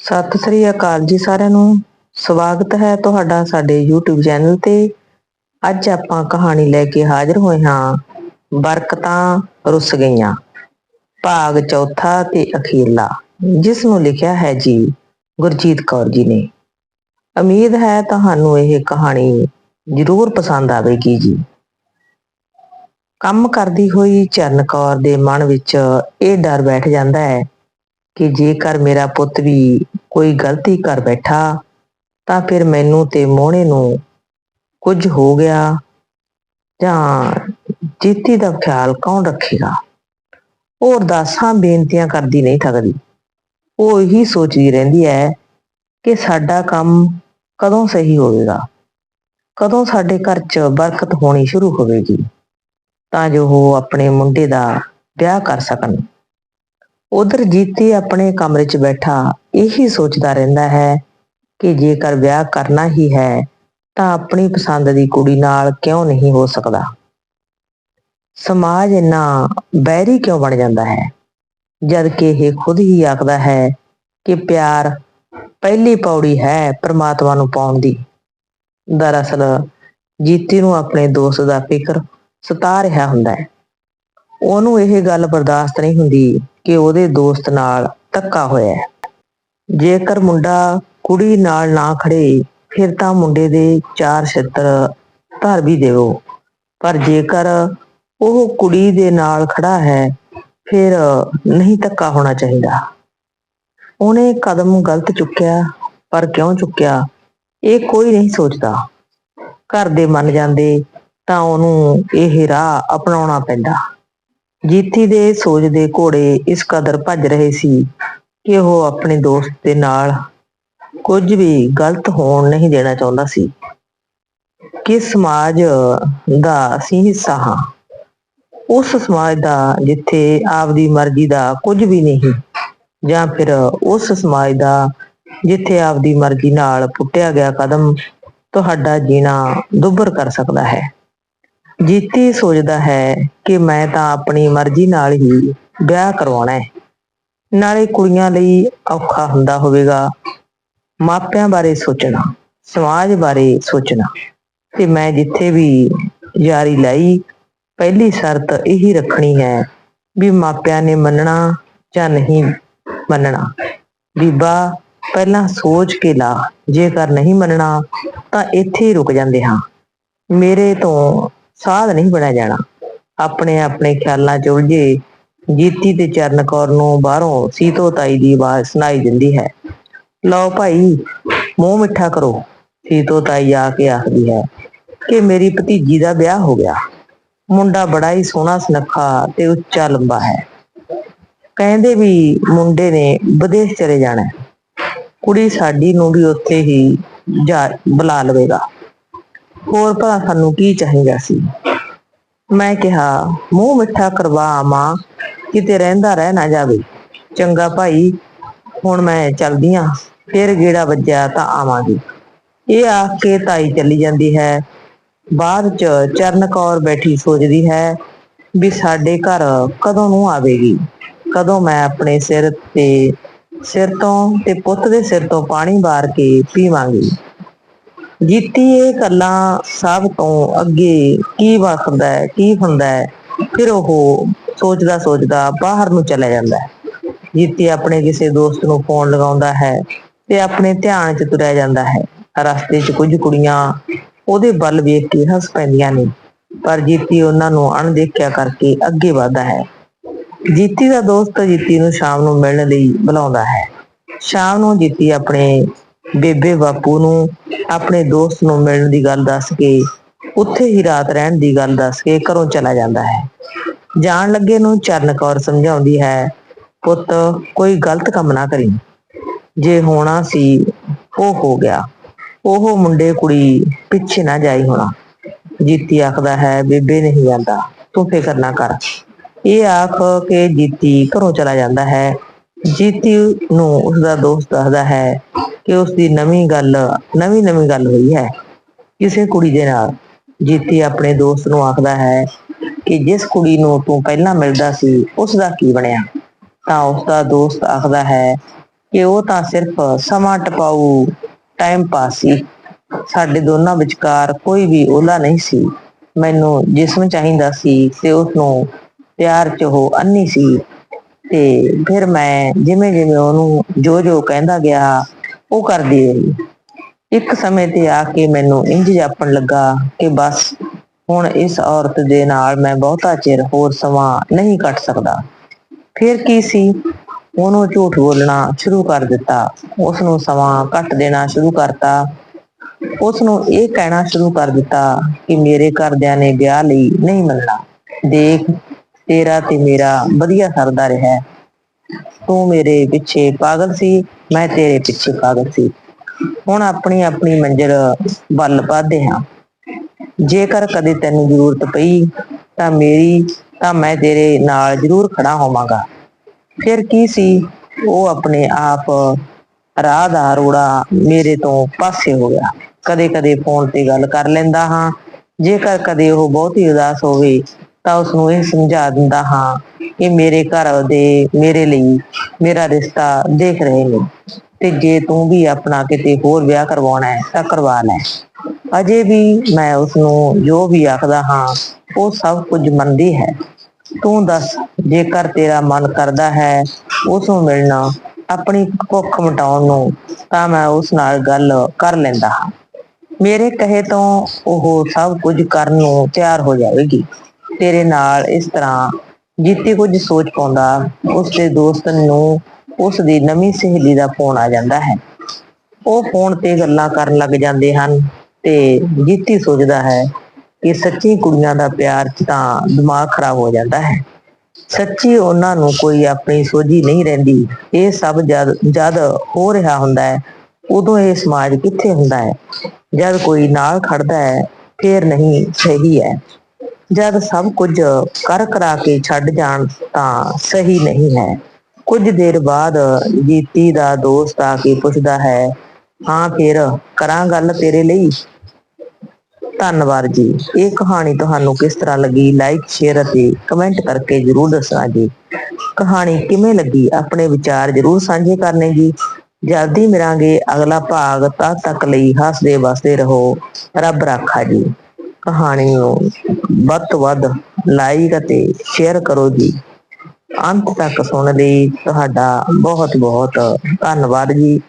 ਸਤਿ ਸ੍ਰੀ ਅਕਾਲ ਜੀ ਸਾਰਿਆਂ ਨੂੰ। ਸਵਾਗਤ ਹੈ ਤੁਹਾਡਾ ਸਾਡੇ YouTube ਚੈਨਲ ਤੇ। ਅੱਜ ਆਪਾਂ ਕਹਾਣੀ ਲੈ ਕੇ ਹਾਜ਼ਰ ਹੋਏ ਹਾਂ। ਬਰਕਤਾਂ ਰੁੱਸ ਗਈਆਂ। ਭਾਗ ਚੌਥਾ ਤੇ ਅਖੀਰਲਾ। ਜਿਸ ਨੂੰ ਲਿਖਿਆ ਹੈ ਜੀ ਗੁਰਜੀਤ ਕੌਰ ਜੀ ਨੇ। ਉਮੀਦ ਹੈ ਤੁਹਾਨੂੰ ਇਹ ਕਹਾਣੀ ਜ਼ਰੂਰ ਪਸੰਦ ਆਵੇਗੀ ਜੀ। ਕੰਮ ਕਰਦੀ ਹੋਈ ਚਰਨ ਕੌਰ ਦੇ ਮਨ ਵਿੱਚ ਇਹ ਡਰ ਬੈਠ ਜਾਂਦਾ ਹੈ ਕਿ ਜੇਕਰ ਮੇਰਾ ਪੁੱਤ ਵੀ ਕੋਈ ਗਲਤੀ ਕਰ ਬੈਠਾ, ਤਾਂ ਫਿਰ ਮੈਨੂੰ ਤੇ ਮੋਹਣੇ ਨੂੰ ਕੁਝ ਹੋ ਗਿਆ ਜਾਂ ਜੀਤੀ ਦਾ ਖਿਆਲ ਕੌਣ ਰੱਖੇਗਾ? ਉਹ ਅਰਦਾਸਾਂ ਬੇਨਤੀਆਂ ਕਰਦੀ ਨਹੀਂ ਥਕਦੀ। ਉਹ ਇਹੀ ਸੋਚਦੀ ਰਹਿੰਦੀ ਹੈ ਕਿ ਸਾਡਾ ਕੰਮ ਕਦੋਂ ਸਹੀ ਹੋਵੇਗਾ? ਕਦੋਂ ਸਾਡੇ ਘਰ 'ਚ ਬਰਕਤ ਹੋਣੀ ਸ਼ੁਰੂ ਹੋਵੇਗੀ? ਤਾਂ ਜੋ ਉਹ ਆਪਣੇ ਮੁੰਡੇ ਦਾ ਵਿਆਹ ਕਰ ਸਕਣ। ਉਧਰ ਜੀਤੀ ਆਪਣੇ ਕਮਰੇ 'ਚ ਬੈਠਾ, ਇਹੀ ਸੋਚਦਾ ਰਹਿੰਦਾ ਹੈ ਕਿ ਜੇਕਰ ਵਿਆਹ ਕਰਨਾ ਹੀ ਹੈ, ਤਾਂ ਆਪਣੀ ਪਸੰਦ ਦੀ ਕੁੜੀ ਨਾਲ ਕਿਉਂ ਨਹੀਂ ਹੋ ਸਕਦਾ? ਸਮਾਜ ਇੰਨਾ ਬੈਰੀ ਕਿਉਂ ਬਣ ਜਾਂਦਾ ਹੈ? ਜਦ ਕਿ ਇਹ ਖੁਦ ਹੀ ਆਖਦਾ ਹੈ ਕਿ ਪਿਆਰ ਪਹਿਲੀ ਪੌੜੀ ਹੈ ਪ੍ਰਮਾਤਮਾ ਨੂੰ ਪਾਉਣ ਦੀ। ਦਰਅਸਲ ਜੀਤੀ ਨੂੰ ਆਪਣੇ ਦੋਸਤ ਦਾ ਫਿਕਰ ਸਤਾ ਰਿਹਾ ਹੁੰਦਾ ਹੈ। ਉਹਨੂੰ ਇਹ ਗੱਲ ਬਰਦਾਸ਼ਤ ਨਹੀਂ ਹੁੰਦੀ ਕਿ ਉਹਦੇ ਦੋਸਤ ਨਾਲ ਧੱਕਾ ਹੋਇਆ ਹੈ। ਜੇਕਰ ਮੁੰਡਾ ਕੁੜੀ ਨਾਲ ਨਾ ਖੜੇ, ਫਿਰ ਤਾਂ ਮੁੰਡੇ ਦੇ ਚਾਰ ਛਿੱਤਰ ਧਰ ਵੀ ਦੇਵੋ। ਪਰ ਜੇਕਰ ਉਹ ਕੁੜੀ ਦੇ ਨਾਲ ਖੜਾ ਹੈ, ਫਿਰ ਨਹੀਂ ਧੱਕਾ ਹੋਣਾ ਚਾਹੀਦਾ। ਉਹਨੇ ਕਦਮ ਗਲਤ ਚੁੱਕਿਆ, ਪਰ ਕਿਉਂ ਚੁੱਕਿਆ, ਇਹ ਕੋਈ ਨਹੀਂ ਸੋਚਦਾ। ਘਰ ਦੇ ਮੰਨ ਜਾਂਦੇ ਤਾਂ ਉਹਨੂੰ ਇਹ ਰਾਹ ਅਪਣਾਉਣਾ ਪੈਂਦਾ। ਜੀਤੀ ਦੇ ਸੋਚਦੇ ਘੋੜੇ ਇਸ ਕਦਰ ਭੱਜ ਰਹੇ ਸੀ ਕਿ ਉਹ ਆਪਣੇ ਦੋਸਤ ਦੇ ਨਾਲ ਕੁਝ ਵੀ ਗਲਤ ਹੋਣ ਨਹੀਂ ਦੇਣਾ ਚਾਹੁੰਦਾ ਸੀ। ਕਿ ਸਮਾਜ ਦਾ ਅਸੀਂ ਹਿੱਸਾ ਹਾਂ? ਉਸ ਸਮਾਜ ਦਾ ਜਿੱਥੇ ਆਪਦੀ ਮਰਜ਼ੀ ਦਾ ਕੁਝ ਵੀ ਨਹੀਂ ਜਾਂ ਫਿਰ ਉਸ ਸਮਾਜ ਦਾ ਜਿੱਥੇ ਆਪਦੀ ਮਰਜ਼ੀ ਨਾਲ ਪੁੱਟਿਆ ਗਿਆ ਕਦਮ ਤੁਹਾਡਾ ਜੀਣਾ ਦੁੱਭਰ ਕਰ ਸਕਦਾ ਹੈ। ਜੀਤੀ ਸੋਚਦਾ ਹੈ ਕਿ ਮੈਂ ਤਾਂ ਆਪਣੀ ਮਰਜ਼ੀ ਨਾਲ ਹੀ ਵਿਆਹ ਕਰਵਾਉਣਾ ਹੈ। ਨਾਲੇ ਕੁੜੀਆਂ ਲਈ ਔਖਾ ਹੁੰਦਾ ਹੋਵੇਗਾ। ਮਾਪਿਆਂ ਬਾਰੇ ਸੋਚਣਾ, ਸਮਾਜ ਬਾਰੇ ਸੋਚਣਾ ਤੇ ਮੈਂ ਜਿੱਥੇ ਵੀ ਯਾਰੀ ਲਈ, ਪਹਿਲੀ ਸ਼ਰਤ ਇਹੀ ਰੱਖਣੀ ਹੈ ਵੀ ਮਾਪਿਆਂ ਨੇ ਮੰਨਣਾ ਜਾਂ ਨਹੀਂ ਮੰਨਣਾ। ਬੀਬਾ, ਪਹਿਲਾਂ ਸੋਚ ਕੇ ਲਾ। ਜੇਕਰ ਨਹੀਂ ਮੰਨਣਾ ਤਾਂ ਇੱਥੇ ਹੀ ਰੁਕ ਜਾਂਦੇ ਹਾਂ। ਮੇਰੇ ਤੋਂ ਸਾਧ ਨਹੀਂ ਬਣਿਆ ਜਾਣਾ। ਆਪਣੇ ਆਪਣੇ ਖਿਆਲਾਂ 'ਚ ਉਲਝੇ, ਜੀਤੀ ਤੇ ਚਰਨ ਕੌਰ ਨੂੰ ਬਾਹਰੋਂ ਸੀਤੋ ਤਾਈ ਦੀ ਆਵਾਜ਼ ਸੁਣਾਈ ਦਿੰਦੀ ਹੈ। ਲਓ ਭਾਈ, ਮੂੰਹ ਮਿੱਠਾ ਕਰੋ, ਸੀਤੋ ਤਾਈ ਆ ਕੇ ਆਖਦੀ ਹੈ ਕਿ ਮੇਰੀ ਭਤੀਜੀ ਦਾ ਵਿਆਹ ਹੋ ਗਿਆ। ਮੁੰਡਾ ਬੜਾ ਹੀ ਸੋਹਣਾ ਸੁਨੱਖਾ ਤੇ ਉੱਚਾ ਲੰਬਾ ਹੈ। ਕਹਿੰਦੇ ਵੀ ਮੁੰਡੇ ਨੇ ਵਿਦੇਸ਼ ਚਲੇ ਜਾਣਾ ਕੁੜੀ ਸਾਡੀ ਨੂੰ ਵੀ ਉੱਥੇ ਹੀ ਜਾ ਬੁਲਾ ਲਵੇਗਾ। ਹੋਰ ਭਲਾ ਸਾਨੂੰ ਕੀ ਚਾਹੀਦਾ ਸੀ? ਮੈਂ ਕਿਹਾ, ਮੂੰਹ ਮਿੱਠਾ ਕਰਵਾ ਆਵਾਂ ਕਿਤੇ ਰਹਿੰਦਾ ਰਹਿ ਨਾ ਜਾਵੇ। ਚੰਗਾ ਭਾਈ, ਹੁਣ ਮੈਂ ਚੱਲਦੀ ਆਂ, ਫਿਰ ਗੇੜਾ ਵੱਜਿਆ ਤਾਂ ਆਵਾਂਗੀ। ਇਹ ਆਖ ਕੇ ਤਾਈ ਚੱਲੀ ਜਾਂਦੀ ਹੈ। ਬਾਅਦ ਚ ਚਰਨ ਕੌਰ ਬੈਠੀ ਸੋਚਦੀ ਹੈ ਵੀ ਸਾਡੇ ਘਰ ਕਦੋਂ ਨੂੰ ਆਵੇਗੀ? ਕਦੋਂ ਮੈਂ ਆਪਣੇ ਸਿਰ ਤੇ, ਸਿਰ ਤੋਂ ਤੇ ਪੁੱਤ ਦੇ ਸਿਰ ਤੋਂ ਪਾਣੀ ਵਾਰ ਕੇ ਪੀਵਾਂਗੀ। ਜੀਤੀ ਇਹ ਗੱਲਾਂ ਸਭ ਤੋਂ ਅੱਗੇ ਕੀ ਵਖਦਾ ਹੈ, ਕੀ ਹੁੰਦਾ ਹੈ, ਫਿਰ ਉਹ ਸੋਚਦਾ ਸੋਚਦਾ ਬਾਹਰ ਨੂੰ ਚਲਾ ਜਾਂਦਾ ਹੈ। ਜੀਤੀ ਆਪਣੇ ਕਿਸੇ ਦੋਸਤ ਨੂੰ ਫੋਨ ਲਗਾਉਂਦਾ ਹੈ ਤੇ ਆਪਣੇ ਧਿਆਨ 'ਚ ਤੁਰਿਆ ਜਾਂਦਾ ਹੈ। ਰਸਤੇ 'ਚ ਕੁਝ ਕੁੜੀਆਂ ਉਹਦੇ ਵੱਲ ਵੇਖ ਕੇ ਹੱਸ ਪੈਂਦੀਆਂ ਨੇ, ਪਰ ਜੀਤੀ ਉਹਨਾਂ ਨੂੰ ਅਣਦੇਖਿਆ ਕਰਕੇ ਅੱਗੇ ਵਧਦਾ ਹੈ। ਜੀਤੀ ਦਾ ਦੋਸਤ ਜੀਤੀ ਨੂੰ ਸ਼ਾਮ ਨੂੰ ਮਿਲਣ ਲਈ ਬੁਲਾਉਂਦਾ ਹੈ। ਸ਼ਾਮ ਨੂੰ ਜੀਤੀ ਆਪਣੇ ਬੇਬੇ ਬਾਪੂ ਨੂੰ, ਆਪਣੇ ਦੋਸਤ ਨੂੰ ਮਿਲਣ ਦੀ ਗੱਲ ਦੱਸ ਕੇ, ਉੱਥੇ ਹੀ ਰਾਤ ਰਹਿਣ ਦੀ ਗੱਲ ਦੱਸ ਕੇ ਘਰੋਂ ਚਲਾ ਜਾਂਦਾ ਹੈ। ਜਾਣ ਲੱਗੇ ਨੂੰ ਚਰਨ ਕੌਰ ਸਮਝਾਉਂਦੀ ਹੈ, ਪੁੱਤ, ਕੋਈ ਗਲਤ ਕੰਮ ਨਾ ਕਰੀ। ਜੇ ਹੋਣਾ ਸੀ, ਉਹ ਹੋ ਗਿਆ। ਉਹ ਮੁੰਡੇ ਕੁੜੀ ਪਿੱਛੇ ਨਾ ਜਾਈ ਹੋਣਾ। ਜੀਤੀ ਆਖਦਾ ਹੈ, ਬੇਬੇ ਨਹੀਂ ਜਾਂਦਾ ਤੂੰ ਫਿਕਰ ਨਾ ਕਰ। ਇਹ ਆਖ ਕੇ ਜੀਤੀ ਘਰੋਂ ਚਲਾ ਜਾਂਦਾ ਹੈ। ਜੀਤੀ ਨੂੰ ਉਸਦਾ ਦੋਸਤ ਦੱਸਦਾ ਹੈ ਕਿ ਉਸ ਦੀ ਨਵੀਂ ਗੱਲ, ਨਵੀਂ ਨਵੀਂ ਗੱਲ ਹੋਈ ਹੈ। ਕਿਸੇ ਕੁੜੀ ਦੇ ਨਾਲ ਜੀਤੀ ਆਪਣੇ ਦੋਸਤ ਨੂੰ ਆਖਦਾ ਹੈ ਕਿ ਜਿਸ ਕੁੜੀ ਨੂੰ ਤੂੰ ਪਹਿਲਾਂ ਮਿਲਦਾ ਸੀ ਉਸ ਦਾ ਕੀ ਬਣਿਆ? ਤਾਂ ਉਸ ਦਾ ਦੋਸਤ ਆਖਦਾ ਹੈ ਕਿ ਉਹ ਤਾਂ ਸਿਰਫ ਸਮਾਂ ਟਪਾਊ ਟਾਈਮ ਪਾਸ ਸੀ। ਸਾਡੇ ਦੋਨਾਂ ਵਿਚਕਾਰ ਕੋਈ ਵੀ ਓਲਾ ਨਹੀਂ ਸੀ। ਮੈਨੂੰ ਜਿਸਮ ਚਾਹੀਦਾ ਸੀ ਤੇ ਉਸ ਨੂੰ ਪਿਆਰ 'ਚ ਉਹ ਅੰਨੀ ਸੀ। ਤੇ ਫਿਰ ਮੈਂ ਜਿਵੇਂ ਜਿਵੇਂ ਉਹਨੂੰ ਜੋ ਜੋ ਕਹਿੰਦਾ ਗਿਆ, ਉਹ ਕਰਦੀ ਰਹੀ। ਇੱਕ ਸਮੇਂ ਤੇ ਆ ਕੇ ਮੈਨੂੰ ਇੰਜ ਜਾਪਣ ਲੱਗਾ ਕਿ ਬਸ ਹੁਣ ਇਸ ਔਰਤ ਦੇ ਨਾਲ ਮੈਂ ਬਹੁਤਾ ਚਿਰ ਹੋਰ ਸਮਾਂ ਨਹੀਂ ਕੱਟ ਸਕਦਾ। ਫਿਰ ਕੀ ਸੀ? ਉਹਨੂੰ ਝੂਠ ਬੋਲਣਾ ਸ਼ੁਰੂ ਕਰ ਦਿੱਤਾ। ਉਸ ਨੂੰ ਸਮਾਂ ਕੱਟ ਦੇਣਾ ਸ਼ੁਰੂ ਕਰਤਾ। ਉਸ ਨੂੰ ਇਹ ਕਹਿਣਾ ਸ਼ੁਰੂ ਕਰ ਦਿੱਤਾ ਕਿ ਮੇਰੇ ਘਰਦਿਆਂ ਨੇ ਵਿਆਹ ਲਈ ਨਹੀਂ ਮੰਨਣਾ ਦੇਖ ਤੇਰਾ ਤੇ ਮੇਰਾ ਵਧੀਆ ਸਰਦਾ ਰਿਹਾ। ਤੂੰ ਮੇਰੇ ਪਿੱਛੇ ਪਾਗਲ ਸੀ, ਮੈਂ ਤੇਰੇ ਪਿੱਛੇ ਪਾਗਲ ਸੀ। ਹੁਣ ਆਪਣੀ ਆਪਣੀ ਮੰਜ਼ਿਲ ਵੱਲ ਵਧਦੇ ਹਾਂ। ਜੇਕਰ ਕਦੇ ਤੈਨੂੰ ਜ਼ਰੂਰਤ ਪਈ ਤਾਂ ਮੇਰੀ, ਤਾਂ ਮੈਂ ਤੇਰੇ ਨਾਲ ਜ਼ਰੂਰ ਖੜਾ ਹੋਵਾਂਗਾ। ਫਿਰ ਕੀ ਸੀ? ਉਹ ਆਪਣੇ ਆਪ ਰਾਹ ਦਾ ਰੋੜਾ ਮੇਰੇ ਤੋਂ ਪਾਸੇ ਹੋ ਗਿਆ। ਕਦੇ ਕਦੇ ਫੋਨ ਤੇ ਗੱਲ ਕਰ ਲੈਂਦਾ ਹਾਂ। ਜੇਕਰ ਕਦੇ ਉਹ ਬਹੁਤ ਹੀ ਉਦਾਸ ਹੋਵੇ ਤਾਂ ਉਸ ਨੂੰ ਇਹ ਸਮਝਾ ਦਿੰਦਾ ਹਾਂ ਕਿ ਮੇਰੇ ਘਰ ਦੇ, ਮੇਰੇ ਲਈ ਮੇਰਾ ਰਿਸ਼ਤਾ ਦੇਖ ਰਹੇ ਨੇ ਤੇ ਜੇ ਤੂੰ ਵੀ ਆਪਣਾ ਕਿਤੇ ਹੋਰ ਵਿਆਹ ਕਰਵਾਉਣਾ ਹੈ ਤਾਂ ਕਰਵਾ ਲੈ। ਅਜੇ ਵੀ ਮੈਂ ਉਸ ਨੂੰ ਜੋ ਵੀ ਆਖਦਾ ਹਾਂ, ਉਹ ਸਭ ਕੁਝ ਮੰਨਦੀ ਹੈ। ਤੂੰ ਦੱਸ, ਜੇਕਰ ਤੇਰਾ ਮਨ ਕਰਦਾ ਹੈ ਉਸ ਨੂੰ ਮਿਲਣਾ ਆਪਣੀ ਭੁੱਖ ਮਿਟਾਉਣ ਨੂੰ, ਤਾਂ ਮੈਂ ਉਸ ਨਾਲ ਗੱਲ ਕਰ ਲੈਂਦਾ ਹਾਂ। ਮੇਰੇ ਕਹੇ ਤੋਂ ਉਹ ਸਭ ਕੁਝ ਕਰਨ ਨੂੰ ਤਿਆਰ ਹੋ ਜਾਵੇਗੀ। ਤੇਰੇ ਨਾਲ ਇਸ ਤਰ੍ਹਾਂ ਜੀਤੀ ਕੁਝ ਸੋਚ ਪਾਉਂਦਾ ਉਸ ਦੇ ਦੋਸਤ ਨੂੰ ਉਸ ਦੀ ਨਵੀਂ ਸਹੇਲੀ ਦਾ ਫੋਨ ਆ ਜਾਂਦਾ ਹੈ। ਉਹ ਫੋਨ ਤੇ ਗੱਲਾਂ ਕਰਨ ਲੱਗ ਜਾਂਦੇ ਹਨ ਤੇ ਜੀਤੀ ਸੋਚਦਾ ਹੈ ਕਿ ਸੱਚੀ ਕੁੜੀਆਂ ਦਾ ਪਿਆਰ ਤਾਂ ਦਿਮਾਗ ਖਰਾਬ ਹੋ ਜਾਂਦਾ ਹੈ। ਸੱਚੀ ਉਹਨਾਂ ਨੂੰ ਕੋਈ ਆਪਣੀ ਸੋਝੀ ਨਹੀਂ ਰਹਿੰਦੀ। ਇਹ ਸਭ ਜਦ ਜਦ ਹੋ ਰਿਹਾ ਹੁੰਦਾ ਹੈ, ਉਦੋਂ ਇਹ ਸਮਾਜ ਕਿੱਥੇ ਹੁੰਦਾ ਹੈ? ਜਦ ਕੋਈ ਨਾਲ ਖੜਦਾ ਹੈ, ਫੇਰ ਨਹੀਂ ਸਹੀ ਹੈ। ਜਦ ਸਭ ਕੁਝ ਕਰ ਕਰਾ ਕੇ ਛੱਡ ਜਾਣ ਤਾਂ ਸਹੀ ਨਹੀਂ ਹੈ। ਕੁਝ ਦੇਰ ਬਾਅਦ ਜੀਤੀ ਦਾ ਦੋਸਤ ਆ ਕੇ ਪੁੱਛਦਾ ਹੈ, ਹਾਂ, ਫਿਰ ਕਰਾਂ ਗੱਲ ਤੇਰੇ ਲਈ? ਧੰਨਵਾਦ ਜੀ। ਇਹ ਕਹਾਣੀ ਤੁਹਾਨੂੰ ਕਿਸ ਤਰ੍ਹਾਂ ਲੱਗੀ? ਲਾਈਕ ਸ਼ੇਅਰ ਅਤੇ ਕਮੈਂਟ ਕਰਕੇ ਜਰੂਰ ਦੱਸਣਾ ਜੀ। ਕਹਾਣੀ ਕਿਵੇਂ ਲੱਗੀ? ਆਪਣੇ ਵਿਚਾਰ ਜਰੂਰ ਸਾਂਝੇ ਕਰਨੇ ਜੀ। ਜਲਦੀ ਮਿਲਾਂਗੇ ਅਗਲਾ ਭਾਗ। ਤਦ ਤੱਕ ਲਈ ਹੱਸਦੇ ਵਸਦੇ ਰਹੋ। ਰੱਬ ਰਾਖਾ ਜੀ। ਕਹਾਣੀ ਨੂੰ ਵੱਧ ਤੋਂ ਵੱਧ ਲਾਈਕ ਅਤੇ ਸ਼ੇਅਰ ਕਰੋ ਜੀ। ਅੰਤ ਤੱਕ ਸੁਣਨ ਲਈ ਤੁਹਾਡਾ ਬਹੁਤ ਬਹੁਤ ਧੰਨਵਾਦ ਜੀ।